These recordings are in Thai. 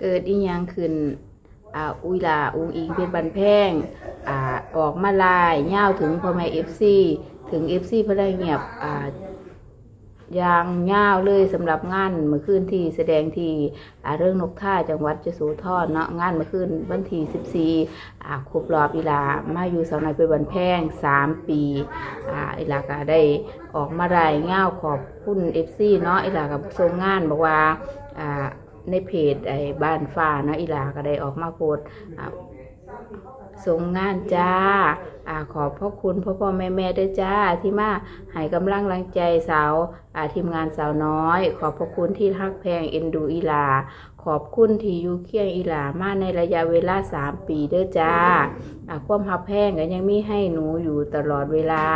เกิดอีหยังขึ้นอ่าอุยลาอุงอิงเป็นบันแพงอ่าออกมาลายยาวถึงพ่อแม่เอฟซีถึงเอฟซีพระได้เงียบอ่ายางยาวเลยสำหรับงานเมื่อคืนที่แสดงที่อ่าเรื่องนกท่าจังหวัดจะสูทอดเนาะงานเมื่อคืนวันที่14อ่าครบรอบอีลามาอยู่สาวน้อยเป็นบันแพง3ปีอ่าอีลาก็ได้ออกมารายเงาวขอบคุณเอฟซีเนาะอีลากับทรงงานบอกว่าอ่า ในเพจไอ้บ้านฟ้าเนาะอีหลาก็ได้ออกมาโพสต์อ่าส่งงานจ้าอ่าขอบพระคุณพ่อพ่อแม่แม่ด้วยจ้าที่มาให้กำลังแรงใจสาวอ่าทีมงานสาวน้อย ขอบพระคุณที่ทักแพงเอ็นดูอีหลา ขอบคุณที่ยูเคียงอีหลามาในระยะเวลาสามปีเด้อจ้าอ่าความหักแพงก็ยังมีให้หนูอยู่ตลอดเวลา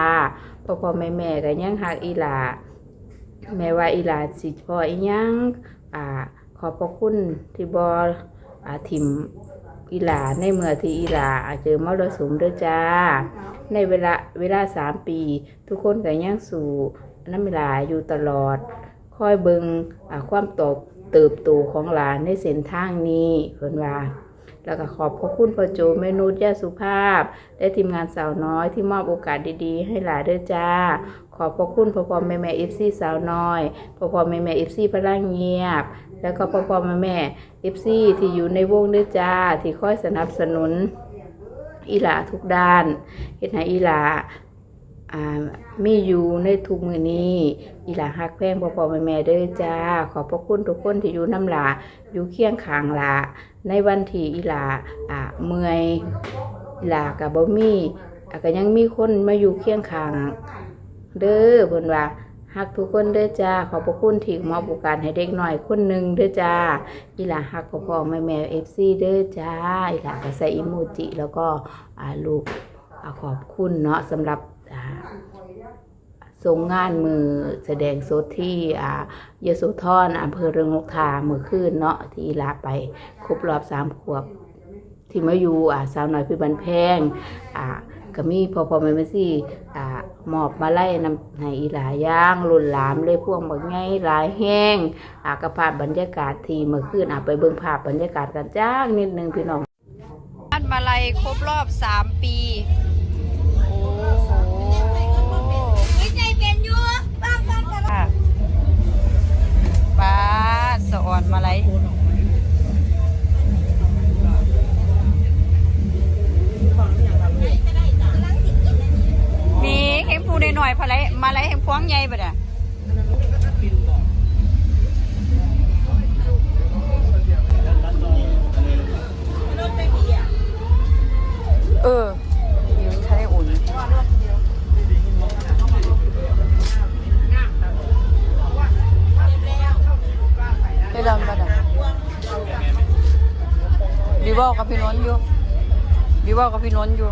พ่อพ่อแม่แม่ก็ยังหักอีหลาแม้ว่าอีหลาสิพออียังอ่า อบพระคุณที่บออาทิมอีหลาในเมื่อที่อีหลาเจอมรสุมเด้อจ้า ในเวลาเวลาสามปี ทุกคนก็ย่างสู่น้ำเวลาอยู่ตลอด คอยเบิงความตกเติบโตของหลานในเส้นทางนี้เพิ่นว่า แล้วก็ขอบพระคุณพ่อโจเมนูย่าสุภาพ และทีมงานสาวน้อยที่มอบโอกาสดีๆ ให้หลาเด้อจ้า ขอบพระคุณพ่อพ่อแม่แม่เอฟซีสาวน้อยพ่อพ่อแม่แม่เอฟซีพลังเงียบ แล้วก็พ่อพ่อแม่แม่เอฟซีที่อยู่ในวงเด้อจ้า ที่คอยสนับสนุนอีหลาทุกด้านเฮ็ดให้อีหลา อ่ามีอยู่ในทุกมือนี้อีหลาฮักแพงพอพอแม่แม่เด้อจ้า ขอบพระคุณทุกคนที่อยู่น้ำหลาอยู่เคียงข้างหลาในวันที่อีหลาอ่าเมื่อยอีหลากับบ่มีอะก็ยังมีคนมาอยู่เคียงข้าง เด้อเพิ่นว่าฮักทุกคนเด้อจ้า ขอบพระคุณที่มอบโอกาสให้เด็กหน่อยคนหนึ่งเด้อจ้าอีหลาฮักพ่อพ่อแม่แม่เอฟซีเด้อจ้าอีหลาก็ใส่อิโมจิ แล้วก็อ่าลูกขอบคุณเนาะสำหรับ ส่งงานมือแสดงสดที่อ่ายโสธรอำเภอเรืองนกทาเมื่อคืนเนาะที่ลาไปครบรอบสามขวบ ที่มาอยู่อ่าสาวน้อยพี่บันแพงอ่าก็มีพ่อพอแม่ม่ซี่อ่ามอบมาไล่นำให้อีหลาย่างลุนหลามเลยพวงบักไงหลายแห้งอ่ากระพาบรรยากาศที่เมื่อคืนอ่าไปเบิ่งภาพบรรยากาศกันจ้างนิดนึงพี่น้องบ้านมาลัยครบรอบ3ปี โอ้ะอ่อนมาลัยนี่เห็นผู้หน่อยๆพะไรมาไหลเห็นพวงใหญ่ปะเนี่ย บีบอกกับพี่นนท์อยู่บีบอกกับพี่นนท์อยู่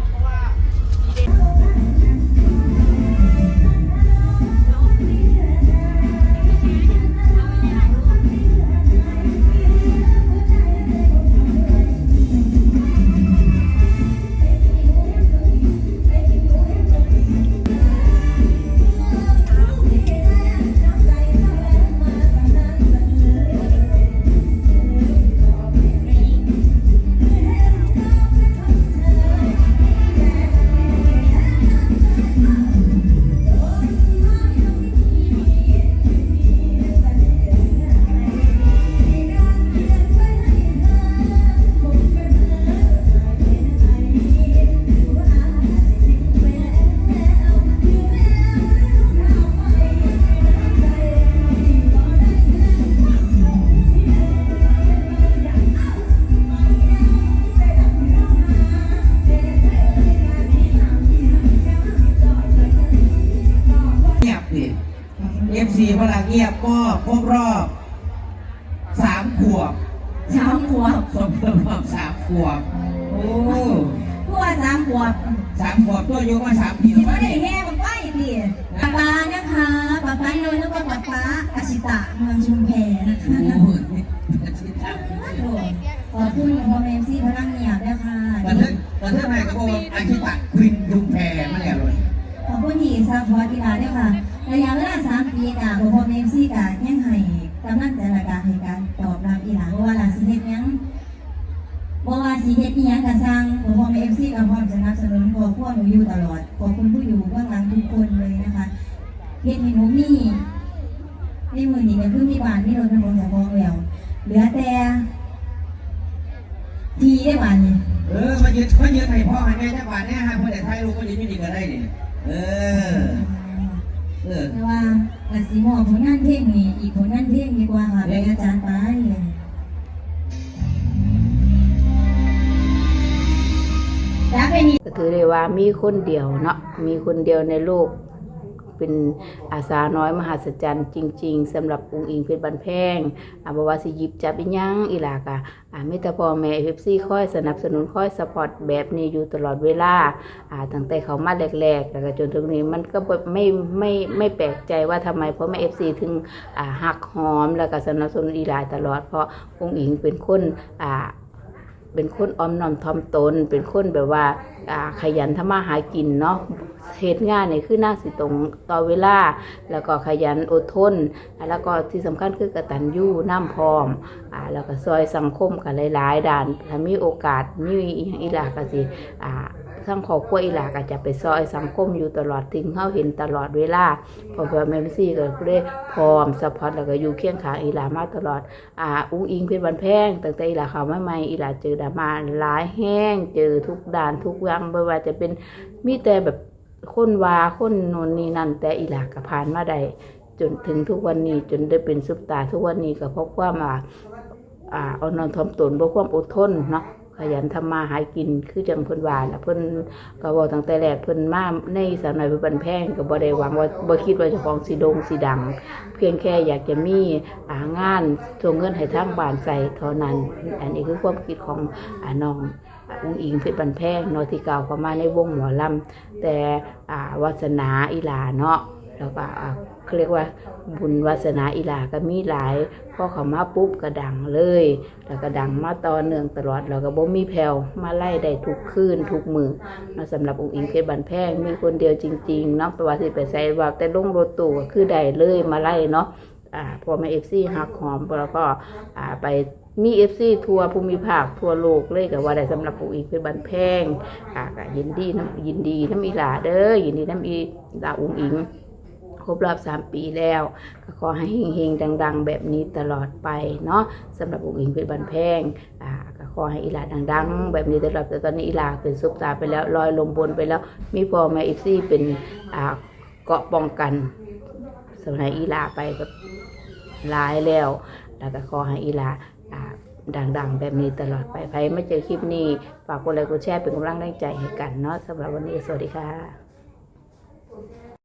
เอฟซีพลังเงียบก็ครบรอบสามขวบสามขวบครบรอบสามขวบโอ้ผู้ว่าสามขวบสามขวบตัวยกมาสามปีแล้วว่ได้แห่บอกว่าอย่างนี้ป๊าป๊านะคะป๊าป๊าโนนแล้วก็ป๊าป๊าอาชิตะเมืองชุมแพนะคะโอ้โหขอบคุณพ่อแม่ซี่พลังเงียบด้วยค่ะตอนเท่นตอนเท่นไหนก็บอกอาชิตะควินยุงแพมาแล้วเลยขอบคุณที่ซัพพอร์ตที่ร้านด้วยค่ะ ระยะเวลาสามปีกาพ่อแม่ซี่กายังให้กำลังใจละกาให้การตอบรับอีหลังว่าลาสิเฮ็ดยังบ่ว่าสีเฮ็ดอียังกะสร้างพ่อแม่ซี่กาพร้อมสนับสนุนครอบครัวหนูอยู่ตลอดขอคุณผู้อยู่ขั้องหลังทุกคนเลยนะคะเฮ็ดให้หนูมีในมือหนี้ะเพื่อมีบ้านมีรถมีของจากของแล้วเหลือแต่ทีได้บ้านนี่เออมายืดมายืดให้พ่อให้แม่ได้บ้านแน่ฮะเพ่อแต่ไทยรู้ก็ยืดไม่ดีก็ได้นี่เออ เออแต่ว่ากัสีมอบผลงานเพลงนี่อีกผลงานเพลงดีกว่าค่ะเป็นอาจารย์ไปรักไปนี่ก็ถือได้ว่ามีคนเดียวเนาะมีคนเดียวในโลก เป็นอาสาน้อยมหัศจรรย์จริง ๆสำหรับองค์อิงเพชรบันแพงอาบว่าสิยิบจับอีหยังอีหลากะอ่ามิตรพ่อแม่เอฟซีคอยสนับสนุนคอยสปอร์ตแบบนี้อยู่ตลอดเวลาอ่าตั้งแต่เขามาแรกๆแล้วก็จนถึงนี้มันก็บ่ไม่ไม่ไม่แปลกใจว่าทำไมพ่อแม่เอฟซีถึงอ่าหักหอมแล้วก็สนับสนุนอีหลาตลอด เพราะองค์อิงเป็นคนอ่าเป็นคนออมน้อมถ่อมตน เป็นคนแบบว่าอ่าขยันทำมาหากินเนาะ เหตุงานเนี่ยคือหน้าสิตรงต่อเวลา แล้วก็ขยันอดทน แล้วก็ที่สำคัญคือกระตัญญูน้ำพร้อมอ่าแล้วก็ซอยสังคมกันหลาย ๆ ด่านถ้ามีโอกาสมีอย่างอีหลาก็สิอ่าทั้งครอบครัวอีหลาก็จะไปซอยสังคมอยู่ตลอดถึงเขาเห็นตลอดเวลาพอเพื่อแม่ซี่ก็เลยพร้อมสปอร์ตแล้วก็อยู่เคียงข้างอีหลามาตลอดอ่าอุ้งอิงเพชรบันแพงตั้งแต่อีหลาเขาวมาใหม่อีหลาเจอดราม่าหลายแห้งเจอทุกด่านทุกอย่างไม่ว่าจะเป็นมีแต่แบบ คนวาคนโนนนี่นั่น แต่อีหลากก็ผ่านมาได้จนถึงทุกวันนี้จนได้เป็นซุปตา ทุกวันนี้ก็เพราะความอ่าอ่าเอานอนทอมตนเพราะความอดทนเนาะขยันทำมาหากินคือจังเพิ่นว่าล่ะเพิ่นก็บอกตั้งแต่แรกเพิ่นมาในสาวน้อยเพชรบันแพงก็บ่ได้หวังว่าบ่คิดว่าเจ้าของสิโด่งสิดัง เพียงแค่อยากจะมีอางานส่งเงินให้ทางบ้านใส่เท่านั้น อันนี้คือความคิดของอาน้อง อุ้งอิงเพชรบันแพงนาะที่เก่าวเข้ามาในวงหมอลำแต่วาสนาอีหลาเนาะแล้วก็เขาเรียกว่าบุญวาสนาอีหลาก็มีหลายพอเขามาปุ๊บก็ดังเลย แล้วก็ดังมาต่อเนื่องตลอดแล้วก็บ่มีแผ่วมาไล่ได้ทุกคืนทุกมือเนาะสำหรับองค์อิงเพชรบันแพงมีคนเดียวจริงๆเนาะประวัติไปใส่ว่าแต่ลงรถตู้ก็คือได้เลยมาไล่เนาะอ่าพอมาเอฟซีหักหอมแล้วก็อ่าไป มีเอฟซีทัวร์ภูมิภาคทั่วโลกเลยกับว่าได้สำหรับผู้อีกเป็นบันแพงอ่าก็ยินดีน้ำยินดีน้ำอีหลาเด้อยินดีน้ำอีลาอุงอิงครบรอบสามปีแล้วก็ขอให้เฮงๆ ดัง ๆ แบบนี้ตลอดไปเนาะสำหรับอุงอิงเป็นบันแพงอ่าก็ขอให้อีหลาดัง ๆ แบบนี้ตลอดแต่ตอนนี้อีหลาเป็นซุปตาไปแล้วลอยลมบนไปแล้ว มีพอแม่เอฟซีเป็นอ่าเกาะป้องกันสมัยอีหลาไปแบบลายแล้ว แล้วก็ขอให้อีหล่า ดังๆ แบบนี้ตลอดไปใครไม่เจอคลิปนี้ ฝากกดไลค์กดแชร์เป็นกำลังแรงใจให้กันเนาะสำหรับวันนี้สวัสดีค่ะ